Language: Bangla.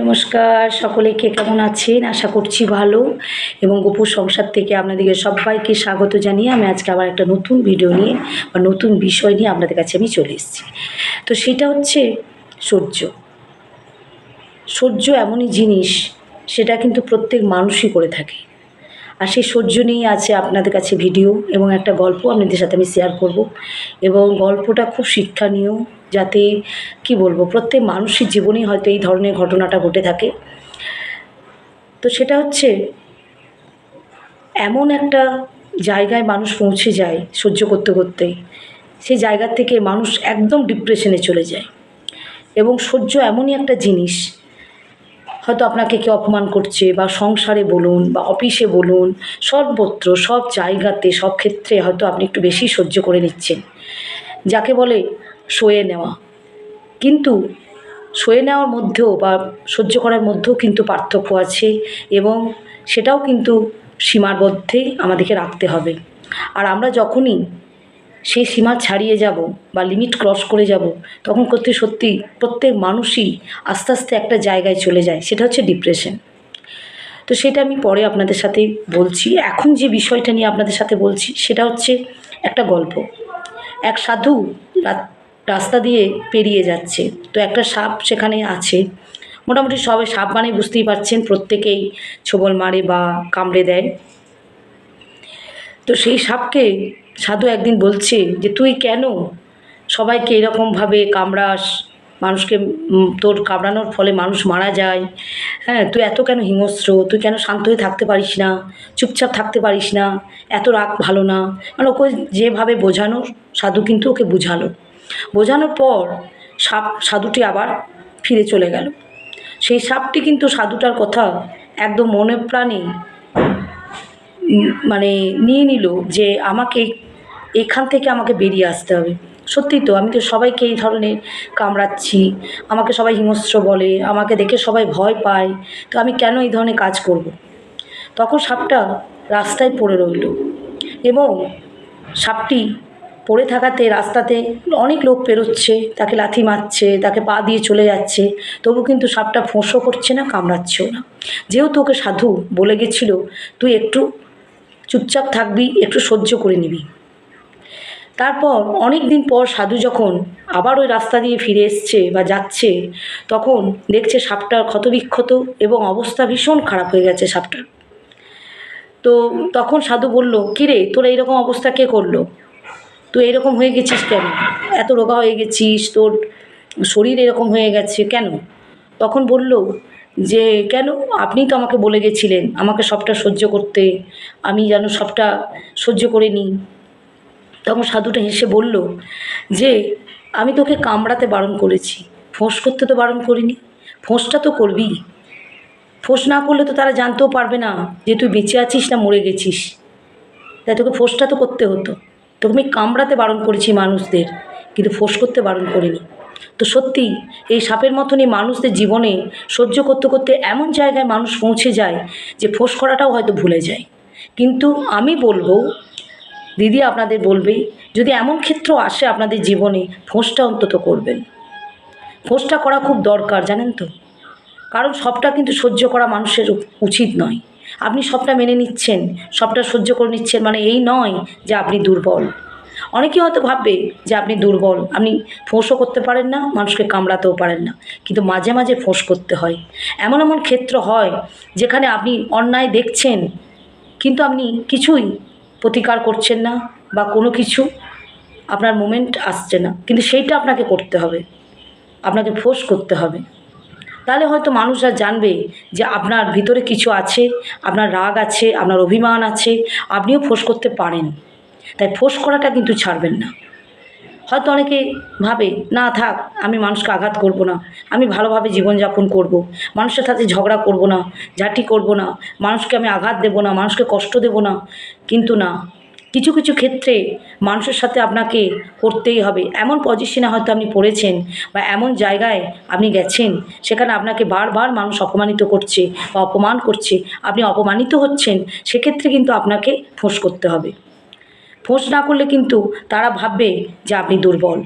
নমস্কার সকলে কে কেমন আছেন? আশা করছি ভালো। এবং গোপুর সংসার থেকে আপনাদেরকে সবাইকে স্বাগত জানিয়ে আমি আজকে আবার একটা নতুন ভিডিও নিয়ে বা নতুন বিষয় নিয়ে আপনাদের কাছে আমি চলে এসেছি। তো সেটা হচ্ছে সূর্য সূর্য এমনই জিনিস, সেটা কিন্তু প্রত্যেক মানুষই করে থাকে। আর সেই সহ্য নিয়েই আছে আপনাদের কাছে ভিডিও এবং একটা গল্প আপনাদের সাথে আমি শেয়ার করব। এবং গল্পটা খুব শিক্ষণীয় যাতে, কি বলব, প্রত্যেক মানুষের জীবনেই হয়তো এই ধরনের ঘটনাটা ঘটে থাকে। তো সেটা হচ্ছে, এমন একটা জায়গায় মানুষ পৌঁছে যায় সহ্য করতে করতে, সেই জায়গার থেকে মানুষ একদম ডিপ্রেশনে চলে যায়। এবং সহ্য এমনই একটা জিনিস হয়তো আপনাকে কেউ অপমান করছে বা সংসারে বলুন বা অফিসে বলুন, সর্বত্র, সব জায়গাতে, সব ক্ষেত্রে হয়তো আপনি একটু বেশি সহ্য করে নিচ্ছেন। যাকে বলে সয়ে নেওয়া। কিন্তু সয়ে নেওয়ার মধ্যেও বা সহ্য করার মধ্যেও কিন্তু পার্থক্য আছে এবং সেটাও কিন্তু সীমার মধ্যেই আমাদেরকে রাখতে হবে। আর আমরা যখনই সেই সীমা ছাড়িয়ে যাব বা লিমিট ক্রস করে যাব, তখন করতে সত্যি প্রত্যেক মানুষই আস্তে আস্তে একটা জায়গায় চলে যায়, সেটা হচ্ছে ডিপ্রেশন তো সেটা আমি পরে আপনাদের সাথে বলছি। এখন যে বিষয়টা নিয়ে আপনাদের সাথে বলছি, সেটা হচ্ছে একটা গল্প। এক সাধু রাস্তা দিয়ে পেরিয়ে যাচ্ছে। তো একটা সাপ সেখানে আছে। মোটামুটি সবাই সাপ মানে বুঝতেই পারছেন, প্রত্যেকেই ছোবল মারে বা কামড়ে দেয়। তো সেই সাপকে সাধু একদিন বলছে যে, তুই কেন সবাইকে এরকমভাবে কামড়াস? মানুষকে তোর কামড়ানোর ফলে মানুষ মারা যায়। হ্যাঁ তুই এত কেন হিংস্র? তুই কেন শান্ত হয়ে থাকতে পারিস না? চুপচাপ থাকতে পারিস না? এত রাগ ভালো না? মানে ওকে যেভাবে বোঝানোর সাধু কিন্তু ওকে বুঝালো। বোঝানোর পর সাপ, সাধুটি আবার ফিরে চলে গেল। সেই সাপটি কিন্তু সাধুটার কথা একদম মনে প্রাণে মানে নিয়ে নিল যে আমাকে এখান থেকে আমাকে বেরিয়ে আসতে হবে সত্যি তো, আমি তো সবাইকে এই ধরনের কামড়াচ্ছি, আমাকে সবাই হিংস্র বলে, আমাকে দেখে সবাই ভয় পায়, তো আমি কেন এই ধরনের কাজ করব। তখন সাপটা রাস্তায় পড়ে রইল এবং সাপটি পড়ে থাকাতে রাস্তাতে অনেক লোক পেরোচ্ছে, তাকে লাথি মারছে, তাকে পা দিয়ে চলে যাচ্ছে, তবু কিন্তু সাপটা ফোঁসও করছে না, কামড়াচ্ছেও না যেহেতু ওকে সাধু বলে গেছিল, তুই একটু চুপচাপ থাকবি, একটু সহ্য করে নিবি। তারপর অনেক দিন পর সাধু যখন আবার ওই রাস্তা দিয়ে ফিরে এসছে বা যাচ্ছে, তখন দেখছে সাপটার ক্ষতবিক্ষত এবং অবস্থা ভীষণ খারাপ হয়ে গেছে সাপটার। তো তখন সাধু বলল কিরে তোর এইরকম অবস্থা কে করল? তুই এরকম হয়ে গেছিস কেন? এত রোগা হয়ে গেছিস, তোর শরীর এরকম হয়ে গেছে কেন? তখন বলল যে কেন আপনি তো আমাকে বলে গেছিলেন আমাকে সবটা সহ্য করতে। আমি যেন সবটা সহ্য করে নিই। তখন সাধুটা হেসে বলল, যে, আমি তোকে কামড়াতে বারণ করেছি। ফোঁস করতে তো বারণ করিনি। ফোঁসটা তো করবি। ফোঁস না করলে তো তারা জানতেও পারবে না যে তুই বেঁচে আছিস না মরে গেছিস। তাই তোকে ফোঁসটা তো করতে হতো। তোকে আমি কামড়াতে বারণ করেছি মানুষদের, কিন্তু ফোঁস করতে বারণ করিনি। তো সত্যি এই সাপের মতনই মানুষদের জীবনে সহ্য করতে করতে এমন জায়গায় মানুষ পৌঁছে যায় যে ফোঁস করাটাও হয়তো ভুলে যায়। কিন্তু আমি বলব, দিদি আপনাদের বলবে, যদি এমন ক্ষেত্র আসে আপনাদের জীবনে, ফোঁসটা অন্তত করবেন। ফোঁসটা করা খুব দরকার, জানেন তো? কারণ সবটা কিন্তু সহ্য করা মানুষের উচিত নয়। আপনি সবটা মেনে নিচ্ছেন, সবটা সহ্য করে নিচ্ছেন মানে এই নয় যে আপনি দুর্বল। অনেকে হয়তো ভাববে যে আপনি দুর্বল, আপনি ফোঁসও করতে পারেন না, মানুষকে কামড়াতেও পারেন না। কিন্তু মাঝে মাঝে ফোঁস করতে হয়। এমন এমন ক্ষেত্র হয় যেখানে আপনি অন্যায় দেখছেন, কিন্তু আপনি কিছুই প্রতিকার করছেন না বা কোনো কিছু আপনার মোমেন্ট আসছে না। কিন্তু সেইটা আপনাকে করতে হবে। আপনাকে ফোর্স করতে হবে। তাহলে হয়তো মানুষরা জানবে যে আপনার ভিতরে কিছু আছে, আপনার রাগ আছে, আপনার অভিমান আছে, আপনিও ফোঁস করতে পারেন। তাই ফোঁস করাটা কিন্তু ছাড়বেন না। হয়তো অনেকে ভাবে, না থাক, আমি মানুষকে আঘাত করব না। আমি ভালোভাবে জীবনযাপন করব। মানুষের সাথে ঝগড়া করব না, ঝাঁটি করব না। মানুষকে আমি আঘাত দেব না, মানুষকে কষ্ট দেব না। কিন্তু না, কিছু কিছু ক্ষেত্রে মানুষের সাথে আপনাকে করতেই হবে। এমন পজিশনে হয়তো আপনি পড়েছেন বা এমন জায়গায় আপনি গেছেন, সেখানে আপনাকে বারবার মানুষ অপমানিত করছে বা অপমান করছে। আপনি অপমানিত হচ্ছেন, সেক্ষেত্রে কিন্তু আপনাকে ফোঁস করতে হবে। ফোঁস না করলে কিন্তু তারা ভাববে যে আপনি দুর্বল।